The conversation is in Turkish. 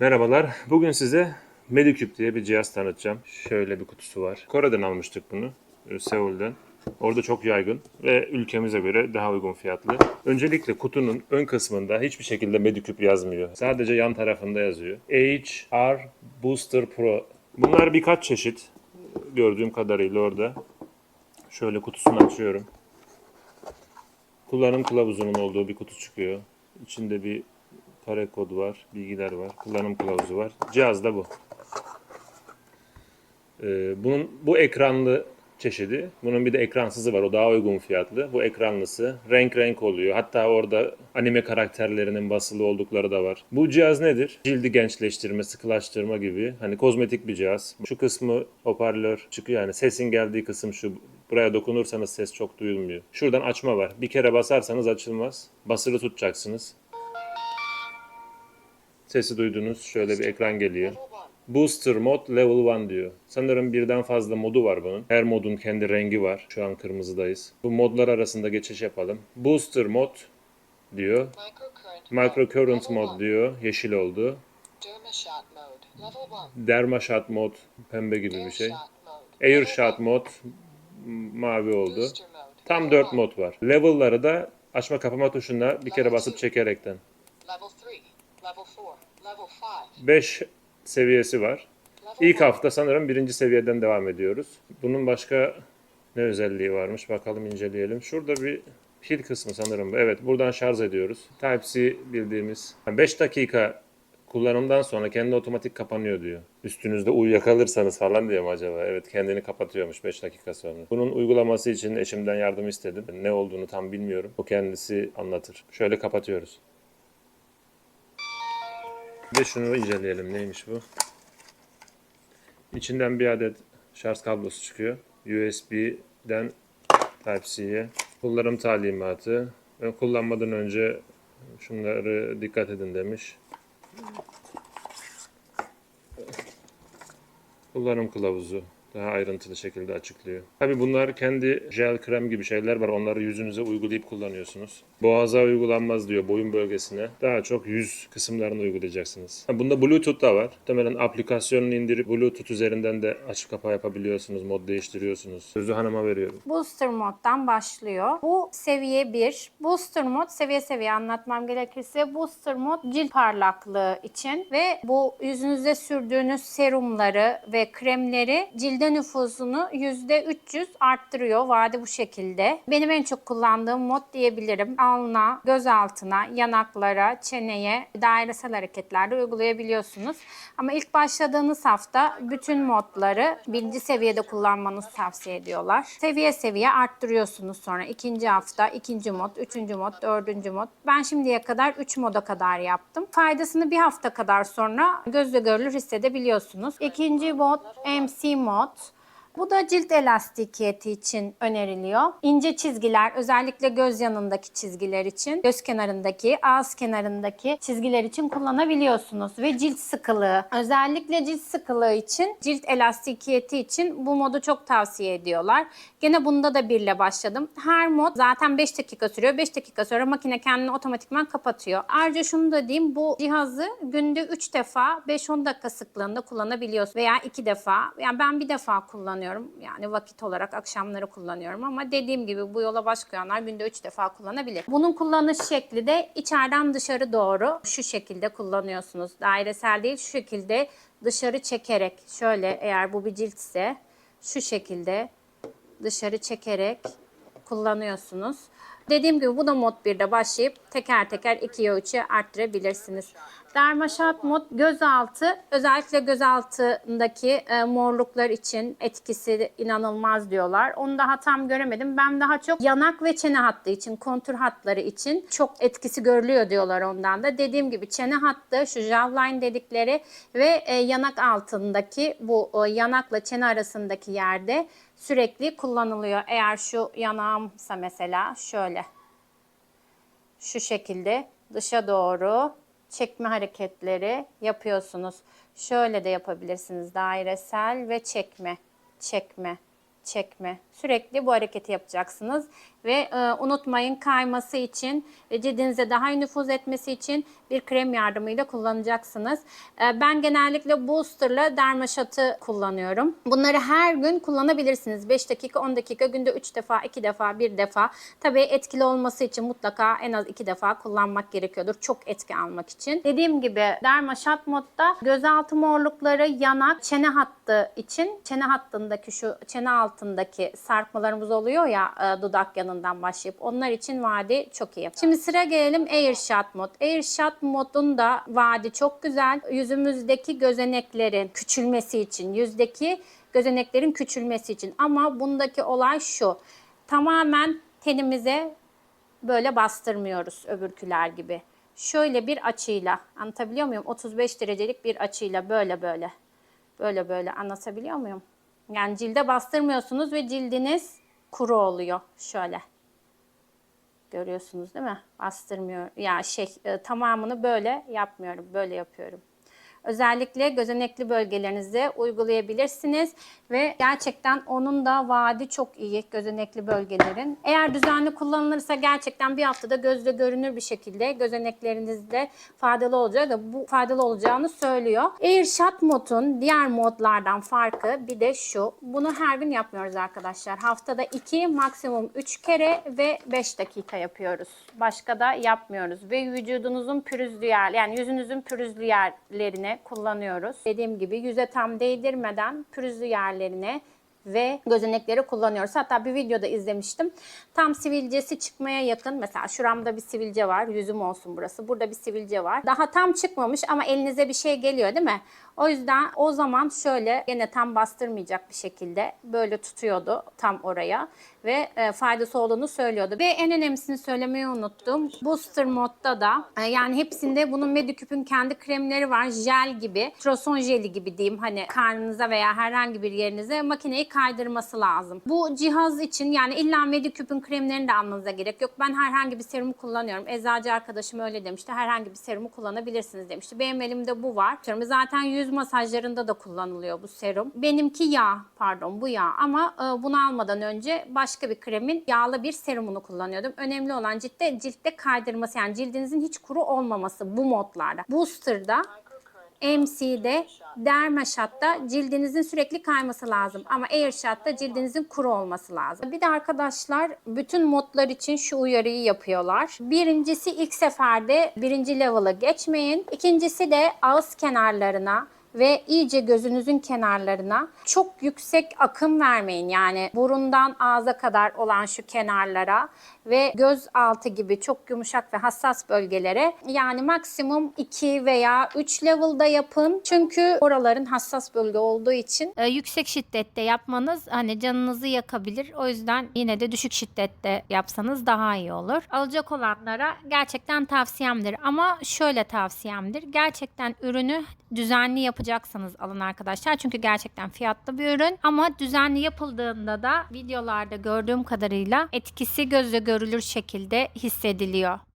Merhabalar. Bugün size Medicube diye bir cihaz tanıtacağım. Şöyle bir kutusu var. Kore'den almıştık bunu. e, Seul'den. Orada çok yaygın ve ülkemize göre daha uygun fiyatlı. Öncelikle kutunun ön kısmında hiçbir şekilde Medicube yazmıyor. Sadece yan tarafında yazıyor. HR Booster Pro. Bunlar birkaç çeşit gördüğüm kadarıyla orada. Şöyle kutusunu açıyorum. Kullanım kılavuzunun olduğu bir kutu çıkıyor. İçinde bir kare kodu var, bilgiler var, kullanım kılavuzu var. Cihaz da bu. Ee, bunun bu ekranlı çeşidi. Bunun bir de ekransızı var. O daha uygun fiyatlı. Bu ekranlısı renk renk oluyor. Hatta orada anime karakterlerinin basılı oldukları da var. Bu cihaz nedir? Cildi gençleştirme, sıkılaştırma gibi. Hani kozmetik bir cihaz. Şu kısmı hoparlör çıkıyor. Yani sesin geldiği kısım şu. Buraya dokunursanız ses çok duyulmuyor. Şuradan açma var. Bir kere basarsanız açılmaz. Basılı tutacaksınız. Sesi duydunuz. Şöyle bir ekran geliyor. Booster mod level 1 diyor. Sanırım birden fazla modu var bunun. Her modun kendi rengi var. Şu an kırmızıdayız. Bu modlar arasında geçiş yapalım. Booster mod diyor. Microcurrent, mod diyor. Yeşil oldu. 1. Dermashot mod pembe gibi bir şey. Mode, Airshot mod mavi oldu. Tam level 4 one. mod var. Level'ları da açma kapama tuşuna bir kere basıp çekerekten. Level 3, level 4, level 5, 5 seviyesi var. İlk hafta sanırım birinci seviyeden devam ediyoruz. Bunun başka ne özelliği varmış bakalım inceleyelim. Şurada bir pil kısmı sanırım. Evet buradan şarj ediyoruz. Type-C bildiğimiz. 5 dakika kullanımdan sonra kendi otomatik kapanıyor diyor. Üstünüzde uyuyakalırsanız falan diyor mu acaba? Evet kendini kapatıyormuş 5 dakika sonra. Bunun uygulaması için eşimden yardım istedim. Ne olduğunu tam bilmiyorum. O kendisi anlatır. Şöyle kapatıyoruz. Ve şunu inceleyelim. Neymiş bu? İçinden bir adet şarj kablosu çıkıyor. USB'den Type-C'ye. Kullanım talimatı. Ben kullanmadan önce şunları dikkat edin demiş. Kullanım kılavuzu daha ayrıntılı şekilde açıklıyor. Tabi bunlar kendi jel krem gibi şeyler var. Onları yüzünüze uygulayıp kullanıyorsunuz. Boğaza uygulanmaz diyor boyun bölgesine. Daha çok yüz kısımlarını uygulayacaksınız. Ha, Bunda Bluetooth da var. Muhtemelen aplikasyonunu indirip Bluetooth üzerinden de açıp kapa yapabiliyorsunuz. Mod değiştiriyorsunuz. Sözü hanıma veriyorum. Booster moddan başlıyor. Bu seviye 1. Booster mod seviye seviye anlatmam gerekirse Booster mod cilt parlaklığı için ve bu yüzünüze sürdüğünüz serumları ve kremleri cilde nüfuzunu %300 arttırıyor. Vade bu şekilde. Benim en çok kullandığım mod diyebilirim. Alna, göz altına, yanaklara, çeneye dairesel hareketlerde uygulayabiliyorsunuz. Ama ilk başladığınız hafta bütün modları birinci seviyede kullanmanızı tavsiye ediyorlar. Seviye seviye arttırıyorsunuz sonra. ikinci hafta, ikinci mod, üçüncü mod, dördüncü mod. Ben şimdiye kadar 3 moda kadar yaptım. Faydasını bir hafta kadar sonra gözle görülür hissedebiliyorsunuz. İkinci mod MC mod. not. Bu da cilt elastikiyeti için öneriliyor. İnce çizgiler, özellikle göz yanındaki çizgiler için, göz kenarındaki, ağız kenarındaki çizgiler için kullanabiliyorsunuz. Ve cilt sıkılığı, özellikle cilt sıkılığı için, cilt elastikiyeti için bu modu çok tavsiye ediyorlar. Gene bunda da birle başladım. Her mod zaten 5 dakika sürüyor. 5 dakika sonra makine kendini otomatikman kapatıyor. Ayrıca şunu da diyeyim, bu cihazı günde 3 defa 5-10 dakika sıklığında kullanabiliyorsun veya 2 defa. Yani ben bir defa kullanıyorum. Yani vakit olarak akşamları kullanıyorum ama dediğim gibi bu yola başlayanlar günde 3 defa kullanabilir. Bunun kullanış şekli de içeriden dışarı doğru şu şekilde kullanıyorsunuz. Dairesel değil şu şekilde dışarı çekerek şöyle eğer bu bir ciltse şu şekilde dışarı çekerek kullanıyorsunuz. Dediğim gibi bu da mod 1'de başlayıp teker teker 2'ye 3'e arttırabilirsiniz. Dermaşat mod gözaltı özellikle gözaltındaki e, morluklar için etkisi inanılmaz diyorlar. Onu daha tam göremedim. Ben daha çok yanak ve çene hattı için, kontur hatları için çok etkisi görülüyor diyorlar ondan da. Dediğim gibi çene hattı, şu jawline dedikleri ve e, yanak altındaki bu e, yanakla çene arasındaki yerde sürekli kullanılıyor. Eğer şu yanağımsa mesela şöyle şu şekilde dışa doğru çekme hareketleri yapıyorsunuz. Şöyle de yapabilirsiniz. Dairesel ve çekme, çekme, çekme. Sürekli bu hareketi yapacaksınız. Ve e, unutmayın kayması için ve cildinize daha iyi nüfuz etmesi için bir krem yardımıyla kullanacaksınız. E, ben genellikle boosterla dermaşatı kullanıyorum. Bunları her gün kullanabilirsiniz. 5 dakika, 10 dakika, günde 3 defa, 2 defa, 1 defa. Tabii etkili olması için mutlaka en az 2 defa kullanmak gerekiyordur. Çok etki almak için. Dediğim gibi dermaşat modda gözaltı morlukları, yanak, çene hattı için çene hattındaki şu çene altındaki sarkmalarımız oluyor ya e, dudak yanından başlayıp onlar için vadi çok iyi. Şimdi sıra gelelim Airshot mod. Airshot modun da vadi çok güzel. Yüzümüzdeki gözeneklerin küçülmesi için, yüzdeki gözeneklerin küçülmesi için. Ama bundaki olay şu. Tamamen tenimize böyle bastırmıyoruz öbürküler gibi. Şöyle bir açıyla anlatabiliyor muyum? 35 derecelik bir açıyla böyle böyle. Böyle böyle anlatabiliyor muyum? Yani cilde bastırmıyorsunuz ve cildiniz kuru oluyor. Şöyle. Görüyorsunuz değil mi? Bastırmıyor. Ya şey e, tamamını böyle yapmıyorum. Böyle yapıyorum. Özellikle gözenekli bölgelerinize uygulayabilirsiniz ve gerçekten onun da vaadi çok iyi gözenekli bölgelerin. Eğer düzenli kullanılırsa gerçekten bir haftada gözle görünür bir şekilde gözeneklerinizde faydalı olacağı da bu faydalı olacağını söylüyor. Airshot modun diğer modlardan farkı bir de şu. Bunu her gün yapmıyoruz arkadaşlar. Haftada 2 maksimum 3 kere ve 5 dakika yapıyoruz. Başka da yapmıyoruz ve vücudunuzun pürüzlü yer yani yüzünüzün pürüzlü yerlerine kullanıyoruz. Dediğim gibi yüze tam değdirmeden pürüzlü yerlerine ve gözenekleri kullanıyoruz. Hatta bir videoda izlemiştim. Tam sivilcesi çıkmaya yakın. Mesela şuramda bir sivilce var. Yüzüm olsun burası. Burada bir sivilce var. Daha tam çıkmamış ama elinize bir şey geliyor değil mi? O yüzden o zaman şöyle yine tam bastırmayacak bir şekilde böyle tutuyordu tam oraya ve e, faydası olduğunu söylüyordu. Ve en önemlisini söylemeyi unuttum. Booster modda da e, yani hepsinde bunun Medicup'ün kendi kremleri var. Jel gibi, troson jeli gibi diyeyim hani karnınıza veya herhangi bir yerinize makineyi kaydırması lazım. Bu cihaz için yani illa Medicup'ün kremlerini de almanıza gerek yok. Ben herhangi bir serumu kullanıyorum. Eczacı arkadaşım öyle demişti. Herhangi bir serumu kullanabilirsiniz demişti. Benim elimde bu var. Zaten yüz masajlarında da kullanılıyor bu serum. Benimki yağ pardon bu yağ ama e, bunu almadan önce başka bir kremin yağlı bir serumunu kullanıyordum. Önemli olan ciltte ciltte kaydırması yani cildinizin hiç kuru olmaması bu modlarda. Booster'da MC'de, Dermashot'ta cildinizin sürekli kayması lazım. Ama Airshot'ta cildinizin kuru olması lazım. Bir de arkadaşlar bütün modlar için şu uyarıyı yapıyorlar. Birincisi ilk seferde birinci level'ı geçmeyin. İkincisi de ağız kenarlarına ve iyice gözünüzün kenarlarına çok yüksek akım vermeyin. Yani burundan ağza kadar olan şu kenarlara ve göz altı gibi çok yumuşak ve hassas bölgelere yani maksimum 2 veya 3 level'da yapın. Çünkü oraların hassas bölge olduğu için e, yüksek şiddette yapmanız hani canınızı yakabilir. O yüzden yine de düşük şiddette yapsanız daha iyi olur. Alacak olanlara gerçekten tavsiyemdir. Ama şöyle tavsiyemdir. Gerçekten ürünü düzenli yapacaksanız alın arkadaşlar. Çünkü gerçekten fiyatlı bir ürün. Ama düzenli yapıldığında da videolarda gördüğüm kadarıyla etkisi gözle görülür şekilde hissediliyor.